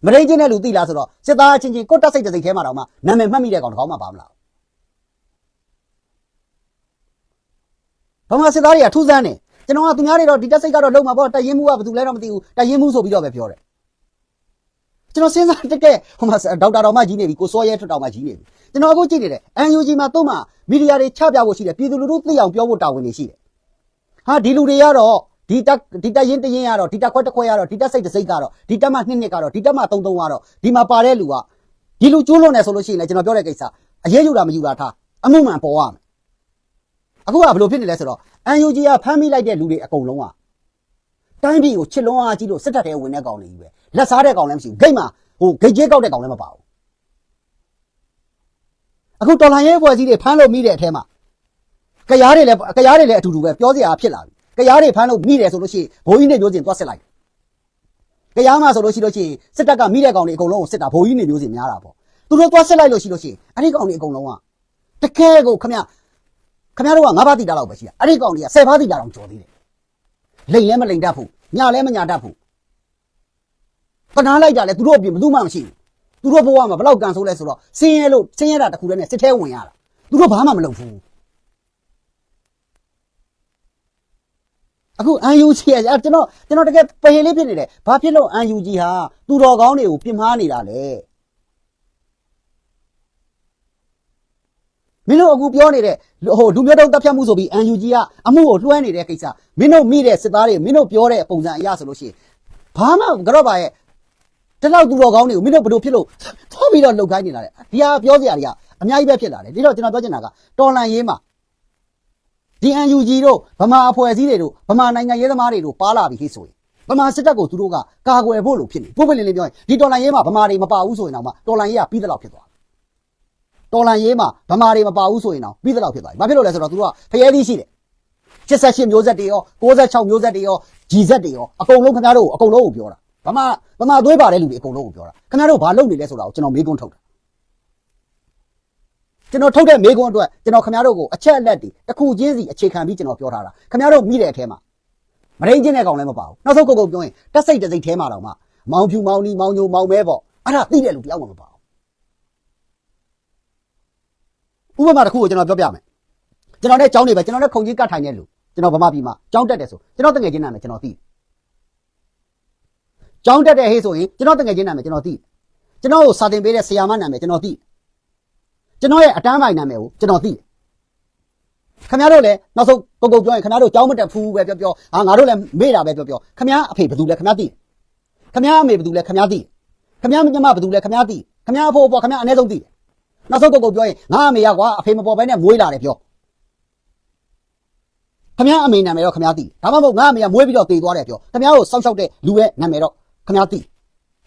မရင်းချင်းတဲ့လူသိလားဆိုတော့စစ်သားချင်းချင်းကိုတက်စိတ်တစ်စိတ်ထဲမှာတော့မှနာမည်မှတ်မိတဲ့ကောင်တစ်ကောင်မှပါမလား ဘာမှစစ်သားတွေကထူးဆန်းတယ်ကျွန်တော်ကသူများတွေတော့ဒီတက်စိတ်ကတော့လုံးမှာပေါ့တရင်မှုကဘာလို့လဲတော့မသိဘူးတရင်မှုဆိုပြီးတော့ပဲပြောတယ်ကျွန်တော်စဉ်းစားတက်ကဲဟိုမှာဒေါက်တာတော်မကြီးနေပြီကိုစောရဲထွတ်တော်မကြီးနေပြီကျွန်တော်အခုကြည့်နေတယ် UNG မှာတော့မှမီဒီယာတွေချပြဖို့ရှိတယ်ပြည်သူလူထုသိအောင်ပြောဖို့တာဝန်တွေရှိတယ်ဟာဒီလူတွေကတော့ဒီတက်ဒီတက်ရင်တရင်ကတော့ဒီတက်ခွက်တစ်ခွက်ကတော့ဒီတက်စိတ်တစ်စိတ်ကတော့ဒီတက်မှနှစ်နှစ်ကတော့ဒီတက်မှသုံးသုံးကတော့ဒီမှာပါတဲ့လူကဒီလူကျိုးလွန်နေဆိုလို့ရှိရင်လည်းကျွန်တော်ပြောတဲ့ကိစ္စအရေးယူတာမယူတာထားအမှုမှန်ပေါ်ရမယ် အခုကဘယ်လိုဖြစ်နေလဲဆိုတော့ UNG ကဖမ်းမိလိုက်တဲ့လူတွေအကုန်လုံးကတိုင်းပြည်ကိုချစ်လွန်းအားကြီးလို့စစ်တပ်ထဲဝင်တဲ့ကောင်တွေကြီးပဲလက်စားတဲ့ကောင်လည်းမရှိဘူးဂိတ်မှာဟိုဂိတ်ကျဲကောက်တဲ့ကောင်လည်းမပါဘူးအခုတော်လှန်ရေးအဖွဲ့အစည်းတွေဖမ်းလို့မိတဲ့အထဲမှာကရားတွေလည်းကရားတွေလည်းအတူတူပဲပြောစရာဖြစ်လာပြီကရားတွေဖမ်းလို့မိတယ်ဆိုလို့ရှိရင်ဘိုးကြီးနေမျိုးစင်သွားစစ်လိုက်ကရားမှာဆိုလို့ရှိလို့ရှိရင်စစ်တပ်ကမိတဲ့ကောင်တွေအကုန်လုံးကိုစစ်တာဘိုးကြီးနေမျိုးစင်များတာပေါ့သူတို့သွားစစ်လိုက်လို့ရှိလို့ရှိရင်အဲ့ဒီကောင်တွေအကုန်လုံးကတကယ်ကိုခမ ခမတို့ကငါးပါးတိတာလောက်ပဲရှိတာအဲ့ဒီကောင်တွေကဆယ်ပါးတိတာတောင်ကျော်သေးတယ်လိန်လည်းမလိန်တတ်ဘူးညာလည်းမညာတတ်ဘူးပနာလိုက်ကြလဲသူတို့အပြင်ဘယ်သူမှမရှိဘူးသူတို့ဘဝမှာဘလောက်ကန်ဆိုးလဲဆိုတော့စင်းရဲလို့စင်းရဲတာတခုတည်းနဲ့စစ်ထဲဝင်ရတာသူတို့ဘာမှမလုပ်ဘူးအခု UNG ကကျွန်တော်ကျွန်တော်တကယ်ပဟေလေးဖြစ်နေတယ်ဘာဖြစ်လို့ UNG ဟာသူတော်ကောင်းတွေကိုပြင်မာနေတာလဲ မင်းတို့အခုပြောနေတဲ့ဟိုလူမျိုးတုံးတပ်ဖြတ်မှုဆိုပြီး UNG ကအမှုကိုလွှဲနေတဲ့ကိစ္စမင်းတို့မိတဲ့စစ်သားတွေမင်းတို့ပြောတဲ့ပုံစံအရဆိုလို့ရှိရင်ဘာမှကတော့ပါရဲ့တလောက်သူတော်ကောင်းတွေကိုမင်းတို့ဘယ်လိုဖြစ်လို့ထောက်ပြီးတော့လှုပ်ခိုင်းနေတာလဲဒီဟာပြောစရာတွေကအများကြီးပဲဖြစ်လာတယ်ဒီတော့ကျွန်တော်ပြောချင်တာကတော်လန်ရေးမှာဒီ UNG တို့ဗမာအဖွဲ့အစည်းတွေတို့ဗမာနိုင်ငံရေးသမားတွေတို့ပါလာပြီခေဆိုရင်ဗမာစစ်တပ်ကိုသူတို့ကကာကွယ်ဖို့လို့ဖြစ်နေပုံပလင်းလေးပြောရင်ဒီတော်လန်ရေးမှာဗမာတွေမပါဘူးဆိုရင်တော့မှတော်လန်ရေးကပြီးသလောက်ဖြစ်သွား တော်လန်ရေးမှာဗမာတွေမပါဘူးဆိုရင်တော့ပြီးသလောက်ဖြစ်သွားပြီဘာဖြစ်လို့လဲဆိုတော့သူတို့ကဖျဲသီးရှိတယ်88မျိုးဆက်တွေရော66မျိုးဆက်တွေရောဂျီဆက်တွေရောအကုန်လုံးခင်ဗျားတို့အကုန်လုံးကိုပြောတာဗမာဗမာသွေးပါတဲ့လူတွေအကုန်လုံးကိုပြောတာခင်ဗျားတို့ဘာလုပ်နေလဲဆိုတာကိုကျွန်တော်မေးခွန်းထုတ်တာကျွန်တော်ထုတ်တဲ့မေးခွန်းအတွက်ကျွန်တော်ခင်ဗျားတို့ကိုအချက်အလက်တွေတစ်ခုချင်းစီအခြေခံပြီးကျွန်တော်ပြောထားတာခင်ဗျားတို့မိတဲ့အထဲမှာမရင်းချင်းတဲ့ကောင်လည်းမပါဘူးနောက်ဆုံးကုတ်ကုတ်ပြောရင်တက်စိတ်တက်စိတ်ထဲမှာတော့မှမောင်ဖြူမောင်နီမောင်ညိုမောင်မဲပေါ့အဲ့ဒါသိတဲ့လူတယောက်မှမပါဘူး ဥပမာတစ်ခုကိုကျွန်တော်ပြောပြမယ်ကျွန်တော်နဲ့ကြောင်းနေပဲကျွန်တော်နဲ့ခုံကြီးကတ်ထိုင်တဲ့လူကျွန်တော်ဗမာပြည်မှာကြောင်းတက်တယ်ဆိုကျွန်တော်တငယ်ချင်းနာမည်ကျွန်တော်သိတယ်ကြောင်းတက်တဲ့ဟေးဆိုရင်ကျွန်တော်တငယ်ချင်းနာမည်ကျွန်တော်သိတယ်ကျွန်တော်ကိုစာတင်ပေးတဲ့ဆရာမနာမည်ကျွန်တော်သိတယ်ကျွန်တော်ရဲ့အတန်းပိုင်းနာမည်ကိုကျွန်တော်သိတယ်ခင်ဗျားတို့လည်းနောက်ဆုံးကုတ်ကုတ်ပြောရင်ခင်ဗျားတို့ကြောင်းမတက်ဘူးပဲပြောပြောဟာငါတို့လည်းမေ့တာပဲပြောပြောခင်ဗျားအဖေဘယ်သူလဲခင်ဗျားသိတယ်ခင်ဗျားအမေဘယ်သူလဲခင်ဗျားသိတယ်ခင်ဗျားညီမဘယ်သူလဲခင်ဗျားသိတယ်ခင်ဗျားအဖိုးအပေါ်ခင်ဗျားအနည်းဆုံးသိတယ် နောက်ဆုံးကုတ်ကုတ်ပြောရင်ငါအမေရကွာအဖေမပေါ်ဘဲနဲ့မွေးလာတယ်ပြောခမရအမေနာမည်တော့ခမရသိဒါမှမဟုတ်ငါအမေကမွေးပြီးတော့တည်သွားတယ်ပြောခမရကိုစောက်ရှောက်တဲ့လူရဲ့နာမည်တော့ခမရသိ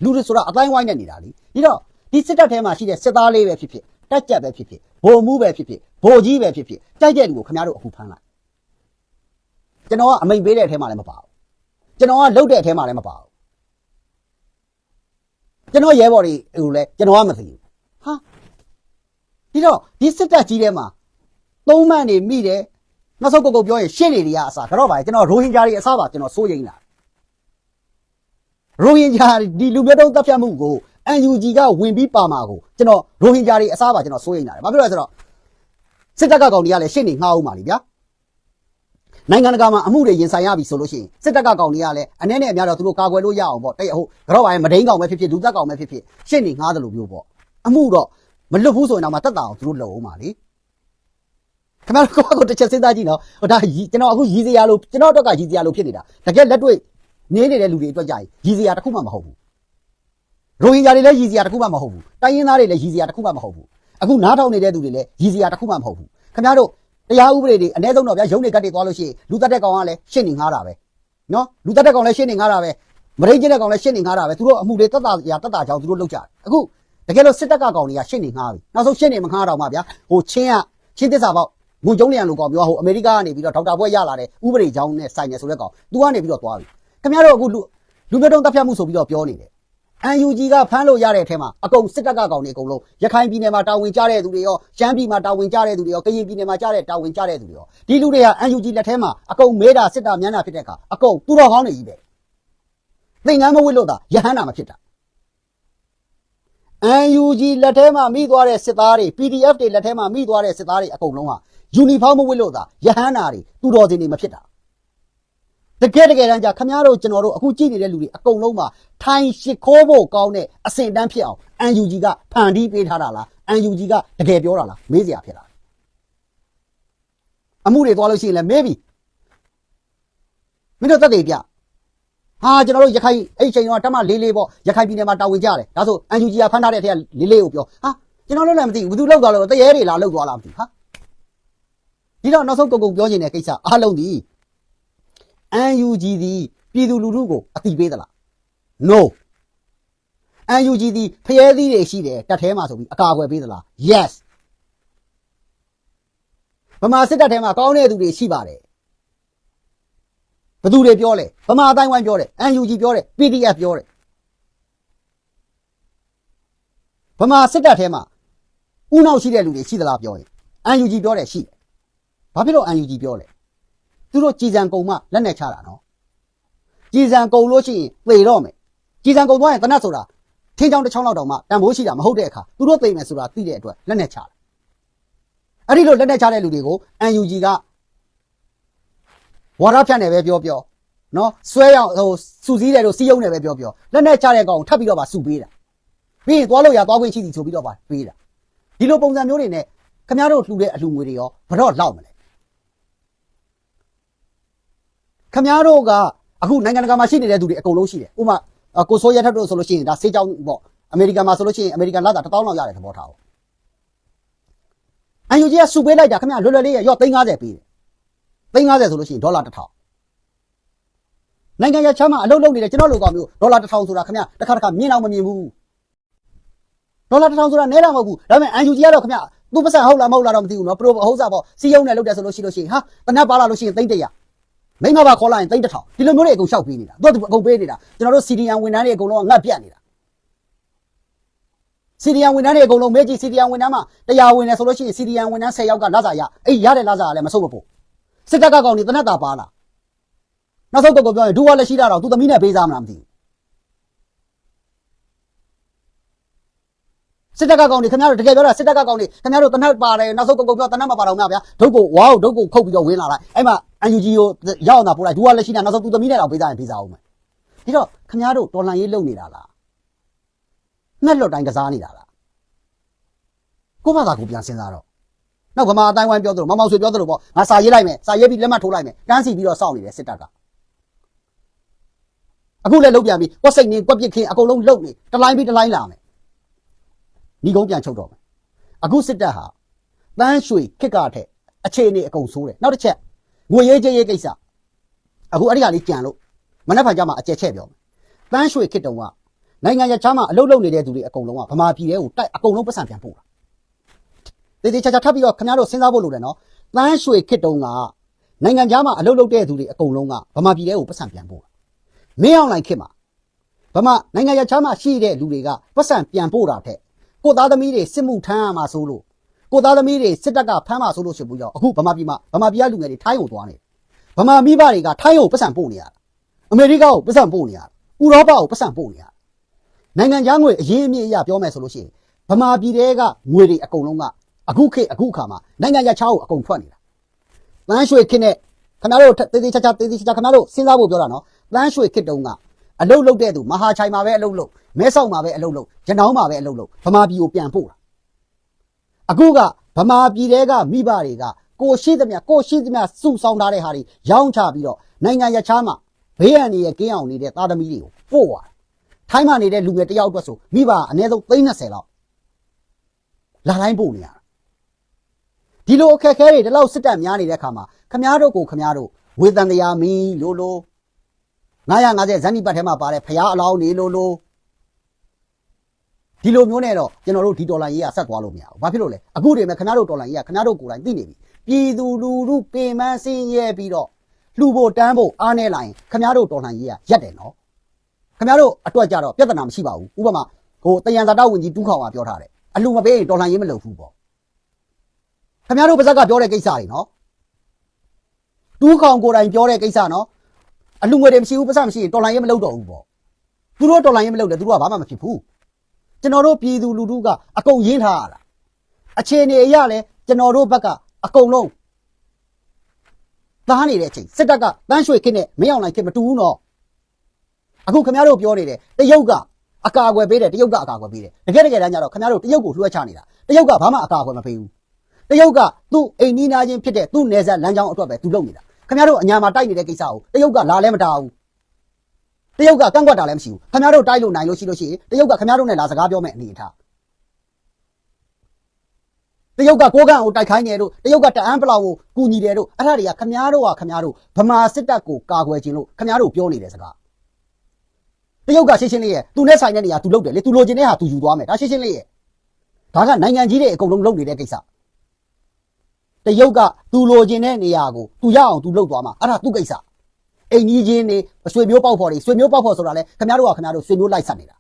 လူတွေဆိုတာအတိုင်းဝိုင်းနဲ့နေတာလေပြီးတော့ဒီစစ်တပ်ထဲမှာရှိတဲ့စစ်သားလေးပဲဖြစ်ဖြစ်တက်ကြက်ပဲဖြစ်ဖြစ်ဗိုလ်မှုပဲဖြစ်ဖြစ်ဗိုလ်ကြီးပဲဖြစ်ဖြစ်ကြိုက်တဲ့လူကိုခမရတို့အခုဖမ်းလိုက်ကျွန်တော်ကအမိန်ပေးတဲ့အထဲမှာလည်းမပါဘူးကျွန်တော်ကလှုပ်တဲ့အထဲမှာလည်းမပါဘူးကျွန်တော်ရဲဘော်တွေကိုလည်းကျွန်တော်ကမသိဘူးဟာ ဒီတော့ဒီစစ်တပ်ကြီးထဲမှာသုံးမှန်နေမိတယ်နောက်ဆုံးကုတ်ကုတ်ပြောရင်ရှင်းနေတွေကအစားကတော့ပါကျွန်တော်ရိုဟင်ဂျာတွေအစားပါကျွန်တော်စိုးရိမ်လာရိုဟင်ဂျာဒီလူမျိုးတုံးတပ်ဖြတ်မှုကို UNG ကဝင်ပြီးပါမှာကိုကျွန်တော်ရိုဟင်ဂျာတွေအစားပါကျွန်တော်စိုးရိမ်လာတယ်ဘာဖြစ်လို့လဲဆိုတော့စစ်တပ်ကကောင်တွေကလည်းရှင်းနေငှားအောင်ပါလीဗျာနိုင်ငံတကာမှာအမှုတွေရင်ဆိုင်ရပြီဆိုလို့ရှိရင်စစ်တပ်ကကောင်တွေကလည်းအနေနဲ့အများတော့သူတို့ကာကွယ်လို့ရအောင်ပေါ့တဲ့ဟုတ်ကတော့ပါရင်မဒိန်ကောင်ပဲဖြစ်ဖြစ်လူသက်ကောင်ပဲဖြစ်ဖြစ်ရှင်းနေငှားတယ်လို့မျိုးပေါ့အမှုတော့ မလွတ်ဘူးဆိုရင်တော့မှတက်တာအောင်သူတို့လုံအောင်ပါလीခင်ဗျားတို့ကိုယ့်ကိုတစ်ချက်စဉ်းစားကြည့်နော်ဟိုဒါရီကျွန်တော်အခုရီစရာလို့ကျွန်တော်တော့ကရီစရာလို့ဖြစ်နေတာတကယ်လက်တွေ့နေနေတဲ့လူတွေအတွက်ကြာရီစရာတစ်ခုမှမဟုတ်ဘူးရိုဟင်ဂျာတွေလည်းရီစရာတစ်ခုမှမဟုတ်ဘူးတိုင်းရင်းသားတွေလည်းရီစရာတစ်ခုမှမဟုတ်ဘူးအခုနားထောင်နေတဲ့သူတွေလည်းရီစရာတစ်ခုမှမဟုတ်ဘူးခင်ဗျားတို့တရားဥပဒေတွေအ ਨੇ ဆုံးတော့ဗျာရုံးတွေကတ်တွေသွားလို့ရှိရင်လူတက်တဲ့ကောင်ကလည်းရှင်းနေငားတာပဲနော်လူတက်တဲ့ကောင်လည်းရှင်းနေငားတာပဲမရိတ်ကျတဲ့ကောင်လည်းရှင်းနေငားတာပဲသူတို့အမှုတွေတက်တာရာတက်တာကြောင့်သူတို့လောက်ကြတယ်အခု တကယ်လို့စစ်တပ်ကကောင်တွေကရှင်းနေငားပြီနောက်ဆုံးရှင်းနေမငားတော့မှဗျာဟိုချင်းကချင်းသစ္စာပေါက်ငွေကျုံးလျံလို့ကောင်ပြောဟိုအမေရိကကနေပြီးတော့ဒေါက်တာဘွဲရလာတဲ့ဥပဒေကြောင်းနဲ့ဆိုင်နေဆိုတဲ့ကောင်သူကနေပြီးတော့သွားပြီခင်ဗျားတို့အခုလူလူမျိုးတုံးတပ်ဖြတ်မှုဆိုပြီးတော့ပြောနေတယ် UNG ကဖမ်းလို့ရတဲ့အထက်မှာအကုန်စစ်တပ်ကကောင်တွေအကုန်လုံးရခိုင်ပြည်နယ်မှာတာဝန်ကျတဲ့သူတွေရောရှမ်းပြည်မှာတာဝန်ကျတဲ့သူတွေရောကရင်ပြည်နယ်မှာကျတဲ့တာဝန်ကျတဲ့သူတွေရောဒီလူတွေက UNG လက်ထဲမှာအကုန်မဲတာစစ်တာမျက်နှာဖြစ်တဲ့အခါအကုန်သူတော်ကောင်းတွေကြီးပဲသင်္ကန်းမဝစ်လို့တာရဟန္တာမဖြစ်တာ UNG လက်ထဲမှာမိသွားတဲ့စစ်သားတွေ PDF တွေလက်ထဲမှာမိသွားတဲ့စစ်သားတွေအကုန်လုံးဟာယူနီဖောင်းမဝတ်လို့သာရဟန္တာတွေသူတော်စင်တွေမဖြစ်တာတကယ်တကယ်တမ်းကြခမရတို့ကျွန်တော်တို့အခုကြည့်နေတဲ့လူတွေအကုန်လုံးမှာထိုင်ရှိခိုးဖို့ကောင်းတဲ့အဆင့်တန်းဖြစ်အောင် UNG ကဖန်တီးပေးထားတာလား UNG ကတကယ်ပြောတာလားမေးစရာဖြစ်တာအမှုတွေသွားလို့ရှိရင်လည်းမေးပြီမင်းတို့သက်သေပြ ဟာကျွန်တော်တို့ရခိုင်အဲ့ချိန်တော့တမလေးလေးပေါ့ရခိုင်ပြည်နယ်မှာတာဝန်ကြတယ်ဒါဆို UNG ကဖမ်းထားတဲ့အထက်ကလေးလေးကိုပြောဟာကျွန်တော်တို့လည်းမသိဘူးဘယ်သူလောက်သွားလို့တရေတွေလာလောက်သွားလားမသိဟာဒီတော့နောက်ဆုံးကုတ်ကုတ်ပြောချင်တဲ့ကိစ္စအားလုံးဒီ UNG ဒီပြည်သူလူထုကိုအတိပေးသလား no UNG ဒီဖျဲသီးတွေရှိတယ်တက်ထဲမှာဆိုပြီးအကာအကွယ်ပေးသလား yes ဗမာစစ်တပ်ထဲမှာကောင်းတဲ့သူတွေရှိပါတယ် ဘယ်သူတွေပြောလဲဗမာအတိုင်းဝိုင်းပြောတယ် UNG ပြောတယ် PDF ပြောတယ်ဗမာစစ်တပ်ထဲမှာဥနောက်ရှိတဲ့လူတွေရှိသလားပြောရင် UNG ပြောတယ်ရှိတယ်ဘာဖြစ်လို့ UNG ပြောလဲသူတို့ကြည်စံကုံမှလက်နဲ့ချတာနော်ကြည်စံကုံလို့ရှိရင်သေတော့မယ်ကြည်စံကုံသွားရင်တနတ်ဆိုတာထင်းချောင်းတစ်ချောင်းလောက်တောင်မှတန်ဖိုးရှိတာမဟုတ်တဲ့အခါသူတို့သိမယ်ဆိုတာသိတဲ့အတွက်လက်နဲ့ချတယ်အဲ့ဒီလိုလက်နဲ့ချတဲ့လူတွေကို UNG က ဝါရဖြတ်နေပဲပြောပြောနော်ဆွဲရောက်ဟိုစူစည်းတယ်လို့စီးယုံနေပဲပြောပြောလက်နဲ့ချတဲ့ကောင်ကိုထပ်ပြီးတော့ပါစူပေးတာပြီးရင်သွားလို့ရသွားခွင့်ရှိသည်ဆိုပြီးတော့ပါပေးတာဒီလိုပုံစံမျိုးတွေနဲ့ခင်ဗျားတို့လှူတဲ့အလှူငွေတွေရောဘတော့လောက်မလဲခင်ဗျားတို့ကအခုနိုင်ငံတကာမှာရှိနေတဲ့သူတွေအကုန်လုံးရှိတယ်ဥပမာအကိုစိုးရထက်တို့ဆိုလို့ရှိရင်ဒါစေးကြောင်းပေါ့အမေရိကန်မှာဆိုလို့ရှိရင်အမေရိကန်လာတာ1000လောက်ရတယ်သဘောထားအောင်အန်ယူဂျီကစုပေးလိုက်တာခင်ဗျာလွယ်လွယ်လေးရရော့350ပေးတယ် 350ဆိုလို့ရှိရင်ဒေါ်လာ1000နိုင်ငံရချမ်းမှာအလုပ်လုပ်နေတဲ့ကျွန်တော်လူကောင်မျိုးဒေါ်လာ1000ဆိုတာခင်ဗျာတစ်ခါတစ်ခါမြင်အောင်မမြင်ဘူးဒေါ်လာ1000ဆိုတာနဲတာမဟုတ်ဘူးဒါပေမဲ့အန်ယူဂျီကတော့ခင်ဗျာသူပတ်စံဟုတ်လားမဟုတ်လားတော့မသိဘူးနော်ပရိုဟုတ်စားပေါ့စီယုံနဲ့လုပ်တယ်ဆိုလို့ရှိလို့ရှိရင်ဟာတနက်ပါလာလို့ရှိရင်300မိမပါခေါ်လာရင်3000ဒီလိုမျိုးတွေအကုန်လျှောက်ပေးနေတာသူကအကုန်ပေးနေတာကျွန်တော်တို့ CDN ဝန်ထမ်းတွေအကုန်လုံးကငတ်ပြတ်နေတာ CDN ဝန်ထမ်းတွေအကုန်လုံးမဲကြီး CDN ဝန်ထမ်းမှာတရားဝင်တယ်ဆိုလို့ရှိရင် CDN ဝန်ထမ်း10ယောက်ကလစာရအဲ့ရတဲ့လစာကလည်းမဆုတ်မပို့ စစ်တပ်ကကောင်နေတနက်တာပါလာနောက်ဆုံးတော့ကိုပြောရင်ဒူဝါလက်ရှိတာတော့သူသမီးနဲ့ပေးစားမလားမသိဘူးစစ်တပ်ကကောင်နေခင်ဗျားတို့တကယ်ပြောတာစစ်တပ်ကကောင်နေခင်ဗျားတို့တနက်ပါတယ်နောက်ဆုံးကိုပြောတနက်မပါတော့များဗျာဒုတ်ကိုဝါကိုဒုတ်ကိုခုတ်ပြီးတော့ဝင်းလာလိုက်အဲ့မှာ UNG ကိုရောက်အောင်တာပို့လိုက်ဒူဝါလက်ရှိတာနောက်ဆုံးသူသမီးနဲ့တော့ပေးစားရင်ပေးစားအောင်မယ်ဒီတော့ခင်ဗျားတို့တော်လန်ရေးလုပ်နေတာလားနှက်လွတ်တိုင်းကစားနေတာလားကိုမသာကိုပြန်စဉ်းစားတော့ နောက်ဗမာအတိုင်းဝိုင်းပြောသလိုမမောင်ဆွေပြောသလိုပေါ့ငါစာရေးလိုက်မယ်စာရေးပြီးလက်မှတ်ထိုးလိုက်မယ်တန်းစီပြီးတော့စောင့်နေတယ်စစ်တပ်ကအခုလည်းလုတ်ပြန်ပြီးကွက်စိတ်နေကွက်ပစ်ခင်းအကုန်လုံးလုတ်နေတလိုင်းပြီးတလိုင်းလာမယ်ညီကုန်းပြန်ချုပ်တော့မယ်အခုစစ်တပ်ဟာတန်းရွှေခစ်ကထက်အခြေအနေအကုန်ဆိုးတယ်နောက်တစ်ချက်ငွေရေးကြေးရေးကိစ္စအခုအဲ့ဒီကလေးကြံလို့မနေ့ဖန်ကြမှာအကျက်ချက်ပြောမယ်တန်းရွှေခစ်တုံကနိုင်ငံရချားမှာအလုပ်လုပ်နေတဲ့သူတွေအကုန်လုံးကဗမာပြည်ထဲကိုတိုက်အကုန်လုံးပတ်စံပြန်ပို့တာ တေးသေးချာချာထပ်ပြီးတော့ခင်ဗျားတို့စဉ်းစားဖို့လိုတယ်နော်တန်းရွှေခစ်တုံးကနိုင်ငံခြားမှာအလုပ်လုပ်တဲ့သူတွေအကုန်လုံးကဗမာပြည်ထဲကိုပတ်စံပြန်ပို့တာမင်းအောင်လိုင်ခစ်မှာဗမာနိုင်ငံရချားမှာရှိတဲ့လူတွေကပတ်စံပြန်ပို့တာတဲ့ကိုသားသမီးတွေစစ်မှုထမ်းရမှာဆိုလို့ကိုသားသမီးတွေစစ်တပ်ကဖမ်းမှာဆိုလို့ရှိပြီးတော့အခုဗမာပြည်မှာဗမာပြည်ကလူငယ်တွေထိုင်းကိုသွားနေတယ်ဗမာမိဘတွေကထိုင်းကိုပတ်စံပို့နေရတာအမေရိကကိုပတ်စံပို့နေရတာဥရောပကိုပတ်စံပို့နေရတာနိုင်ငံခြားငွေအရေးအမြစ်အရပြောမယ်ဆိုလို့ရှိရင်ဗမာပြည်တဲကငွေတွေအကုန်လုံးက အခုခေတ်အခုအခါမှာနိုင်ငံခြားချားကိုအကုန်ထွက်နေတာ။တန်းရွှေခစ်နဲ့ခင်ဗျားတို့တေးသေးချာချာတေးသေးချာချာခင်ဗျားတို့စဉ်းစားဖို့ပြောတာနော်။တန်းရွှေခစ်တုံးကအလုတ်လုတ်တဲ့သူမဟာချိုင်မှာပဲအလုတ်လုတ်မဲဆောက်မှာပဲအလုတ်လုတ်ရနောင်းမှာပဲအလုတ်လုတ်ဗမာပြည်ကိုပြန်ပို့တာ။အခုကဗမာပြည်တဲကမိဘတွေကကိုရှိသမျှကိုရှိသမျှစုဆောင်ထားတဲ့ဟာတွေရောင်းချပြီးတော့နိုင်ငံရချားမှာဘေးရန်တွေရဲ့ကင်းအောင်နေတဲ့သားသမီးတွေကိုပို့သွားတာထိုင်းမှာနေတဲ့လူငယ်တယောက်အတွက်ဆိုမိဘအနည်းဆုံး30လောက်လာတိုင်းပို့နေရတာ ဒီလိုအခက်အခဲတွေဒီလောက်စစ်တပ်များနေတဲ့အခါမှာခမားတို့ကိုခမားတို့ဝေတန်တရားမီလို့လို့950ဇန်နီပတ်ထဲမှာပါတယ်ဖျားအလောင်းနေလို့လို့ဒီလိုမျိုးနဲ့တော့ကျွန်တော်တို့ဒီဒေါ်လာရေးကဆက်သွားလို့မရဘူးဘာဖြစ်လို့လဲအခုတည်းမဲ့ခမားတို့ဒေါ်လာရေးကခမားတို့ကိုယ်တိုင်သိနေပြီပြည်သူလူထုပင်မစင်းရဲပြီးတော့လှူဖို့တန်းဖို့အားနေလာရင်ခမားတို့ဒေါ်လာရေးကရက်တယ်နော်ခင်ဗျားတို့အတွက်ကြတော့ပြဿနာမရှိပါဘူးဥပမာဟိုတယံဇာတဝင်ကြီးတူးခေါင်ကပြောထားတယ်အလူမပေးရင်တော်လှန်ရေးမလုပ်ဘူးပေါ့ ခင်ဗျားတို့ပါဇက်ကပြောတဲ့ကိစ္စတွေနော်တူးခေါင်ကိုယ်တိုင်ပြောတဲ့ကိစ္စနော်အလူငွေတွေမရှိဘူးပတ်စံမရှိရင်တော်လှန်ရေးမလုပ်တော့ဘူးပေါ့သူတို့တော်လှန်ရေးမလုပ်တယ်သူတို့ကဘာမှမဖြစ်ဘူးကျွန်တော်တို့ပြည်သူလူထုကအကုန်ရင်းထားရတာအခြေအနေအရလဲကျွန်တော်တို့ဘက်ကအကုန်လုံးသားနေတဲ့အချိန်စစ်တပ်ကတန်းရွှေခင်းနဲ့မင်းအောင်နိုင်ခင်းမတူဘူးနော်အခုခင်ဗျားတို့ပြောနေတယ်တရုတ်ကအကာအကွယ်ပေးတယ်တရုတ်ကအကာအကွယ်ပေးတယ်တကယ်တကယ်တမ်းကျတော့ခင်ဗျားတို့တရုတ်ကိုလွှဲချနေတာတရုတ်ကဘာမှအကာအကွယ်မပေးဘူး တရုတ်ကသူ့အိမ်နီးနားချင်းဖြစ်တဲ့သူ့နယ်စပ်လမ်းကြောင်းအတွက်ပဲသူလုပ်နေတာခင်ဗျားတို့အညာမှာတိုက်နေတဲ့ကိစ္စကိုတရုတ်ကလာလဲမတားဘူးတရုတ်ကကန့်ကွက်တာလည်းမရှိဘူးခင်ဗျားတို့တိုက်လို့နိုင်လို့ရှိလို့ရှိရင်တရုတ်ကခင်ဗျားတို့နဲ့လာစကားပြောမဲ့အနေအထားတရုတ်ကကိုးကန့်ကိုတိုက်ခိုင်းနေတို့တရုတ်ကတအန်းပလောက်ကိုကူညီတယ်တို့အဲ့ဒါတွေကခမားတို့ဟာခမားတို့ဗမာစစ်တပ်ကိုကာကွယ်ခြင်းလို့ခမားတို့ပြောနေတဲ့စကားတရုတ်ကရှင်းရှင်းလေးရဲ့သူနဲ့ဆိုင်တဲ့နေရာသူလုပ်တယ်လေသူလိုချင်တဲ့ဟာသူယူသွားမယ်ဒါရှင်းရှင်းလေးရဲ့ဒါကနိုင်ငံကြီးတွေအကုန်လုံးလုပ်နေတဲ့ကိစ္စ တရုတ်ကသူလိုချင်တဲ့နေရာကိုသူရအောင်သူလုပ်သွားမှာအဲ့ဒါသူ့ကိစ္စအိမ်ကြီးချင်းနေဆွေမျိုးပေါက်ဖော်တွေဆွေမျိုးပေါက်ဖော်ဆိုတာလေခမားတို့ကခမားတို့ဆွေမျိုးလိုက်ဆက်နေတာ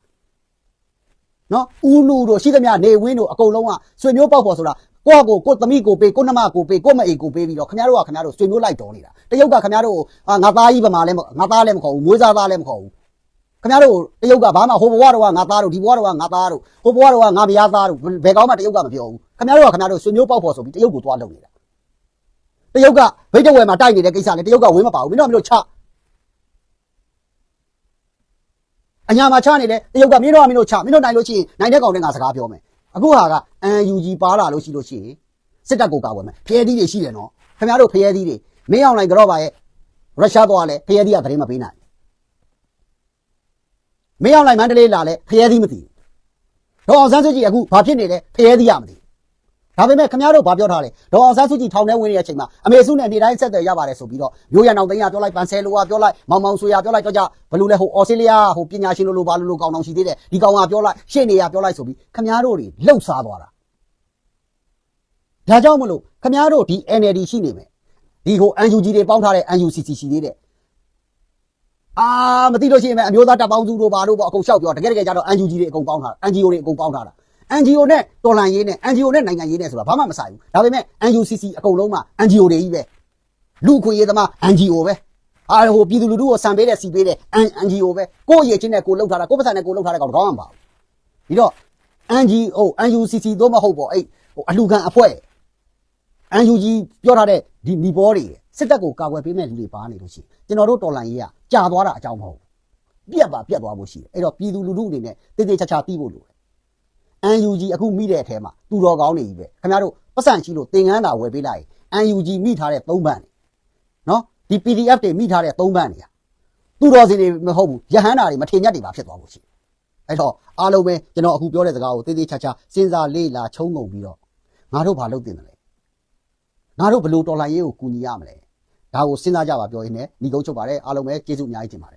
နော်ဦးလူတို့ရှိသမျှနေဝင်းတို့အကုန်လုံးကဆွေမျိုးပေါက်ဖို့ဆိုတာကိုယ့်ဟာကိုယ်ကိုယ်သမီးကိုပေးကိုယ်နှမကိုပေးကိုယ့်မအိမ်ကိုပေးပြီးတော့ခင်ဗျားတို့ကခင်ဗျားတို့ဆွေမျိုးလိုက်တော်နေတာတရုတ်ကခင်ဗျားတို့ကိုအာငါသားကြီးဗမာလည်းမငါသားလည်းမခေါ်ဘူးမွေးစားသားလည်းမခေါ်ဘူးခင်ဗျားတို့တရုတ်ကဘာမှဟိုဘဝတော့ကငါသားတို့ဒီဘဝတော့ကငါသားတို့ဟိုဘဝတော့ကငါမယားသားတို့ဘယ်ကောင်းမှတရုတ်ကမပြောဘူးခင်ဗျားတို့ကခင်ဗျားတို့ဆွေမျိုးပေါက်ဖို့ဆိုပြီးတရုတ်ကိုသွားလုပ်နေတာ တရုတ်ကဗိတ်တဝယ်မှာတိုက်နေတဲ့ကိစ္စနဲ့တရုတ်ကဝင်းမပါဘူးမင်းတို့ကမင်းတို့ချအညာမှာချနေတယ်တရုတ်ကမင်းတို့ကမင်းတို့ချမင်းတို့နိုင်လို့ရှိရင်နိုင်တဲ့ကောင်တဲ့ငါစကားပြောမယ်အခုဟာက UNG ပါလာလို့ရှိလို့ရှိရင်စစ်တပ်ကိုကာကွယ်မယ်ဖျဲသီးတွေရှိတယ်နော်ခင်ဗျားတို့ဖျဲသီးတွေမင်းအောင်လိုက်ကြော့ပါရဲ့ရုရှားသွားလဲဖျဲသီးကသတင်းမပေးနိုင်မင်းအောင်လိုက်မန္တလေးလာလဲဖျဲသီးမသိဘူးဒေါ်အောင်ဆန်းစုကြည်အခုဘာဖြစ်နေလဲဖျဲသီးရမသိဘူး ဒါပေမဲ့ခင်ဗျားတို့ဘာပြောထားလဲဒေါ်အောင်ဆန်းစုကြည်ထောင်ထဲဝင်နေတဲ့အချိန်မှာအမေစုနဲ့နေတိုင်းဆက်သွယ်ရပါတယ်ဆိုပြီးတော့မျိုးရံအောင်သိန်းကပြောလိုက်ပန်ဆယ်လိုကပြောလိုက်မောင်မောင်ဆွေရပြောလိုက်တော့ကြဘလူလဲဟိုအော်စတြေးလျဟိုပညာရှင်လိုလိုဘာလိုလိုကောင်းတောင်ရှိသေးတယ်ဒီကောင်ကပြောလိုက်ရှေ့နေရပြောလိုက်ဆိုပြီးခင်ဗျားတို့တွေလှုပ်ရှားသွားတာဒါကြောင့်မလို့ခမားတို့ဒီ NLD ရှိနေမယ်ဒီဟို UNG တွေပေါင်းထားတဲ့ UNCC ရှိသေးတယ်အာမသိလို့ရှိရင်ပဲအမျိုးသားတပ်ပေါင်းစုတို့ဘာတို့ပေါ့အကုန်လျှောက်ပြောတကယ်တကယ်ကျတော့ UNG တွေအကုန်ပေါင်းထားတာ NGO တွေအကုန်ပေါင်းထားတာ NGO နဲ့တော်လန်ရေးနဲ့ NGO နဲ့နိုင်ငံရေးနဲ့ဆိုတာဘာမှမဆိုင်ဘူးဒါပေမဲ့ UNCC အကုန်လုံးမှာ NGO တွေကြီးပဲလူခွေရေးသမား NGO ပဲအာဟိုပြည်သူလူထုကိုစံပေးတဲ့စီပေးတဲ့ NGO ပဲကိုယ့်ရဲ့ချင်းနဲ့ကိုယ်လှုပ်ထားတာကိုယ့်ပတ်စံနဲ့ကိုယ်လှုပ်ထားတဲ့ကောင်တော့ကောင်းမှာပါဘူးဒီတော့ NGO UNCC တို့မဟုတ်ပေါ့အဲ့ဟိုအလူခံအဖွဲ့ UNG ပြောထားတဲ့ဒီနီဘောတွေစစ်တပ်ကိုကာကွယ်ပေးမဲ့လူတွေပါနေလို့ရှိရင်ကျွန်တော်တို့တော်လန်ရေးကကြာသွားတာအကြောင်းမဟုတ်ဘူးပြက်ပါပြက်သွားဖို့ရှိတယ်အဲ့တော့ပြည်သူလူထုအနေနဲ့တေးသေးချာချာသိဖို့လိုတယ် UNG အခုမိတဲ့အထဲမှာသူတော်ကောင်းနေကြီးပဲခင်ဗျားတို့ပတ်စံရှိလို့သင်ငန်းတာဝယ်ပေးလိုက်ရင် UNG မိထားတဲ့၃ဘန်းနေနော်ဒီ PDF တွေမိထားတဲ့၃ဘန်းနေဟာသူတော်စင်တွေမဟုတ်ဘူးရဟန်းတာတွေမထင်ညက်တွေပါဖြစ်သွားဖို့ရှိတယ်အဲ့တော့အားလုံးပဲကျွန်တော်အခုပြောတဲ့စကားကိုတေးသေးချာချာစဉ်းစားလေ့လာချုံငုံပြီးတော့ငါတို့ဘာလုပ်တင်တယ်လဲငါတို့ဘယ်လိုတော်လှန်ရေးကိုကူညီရမလဲဒါကိုစဉ်းစားကြပါပြောရင်းနဲ့ညီကုန်းချုပ်ပါတယ်အားလုံးပဲကျေးဇူးအများကြီးတင်ပါတယ်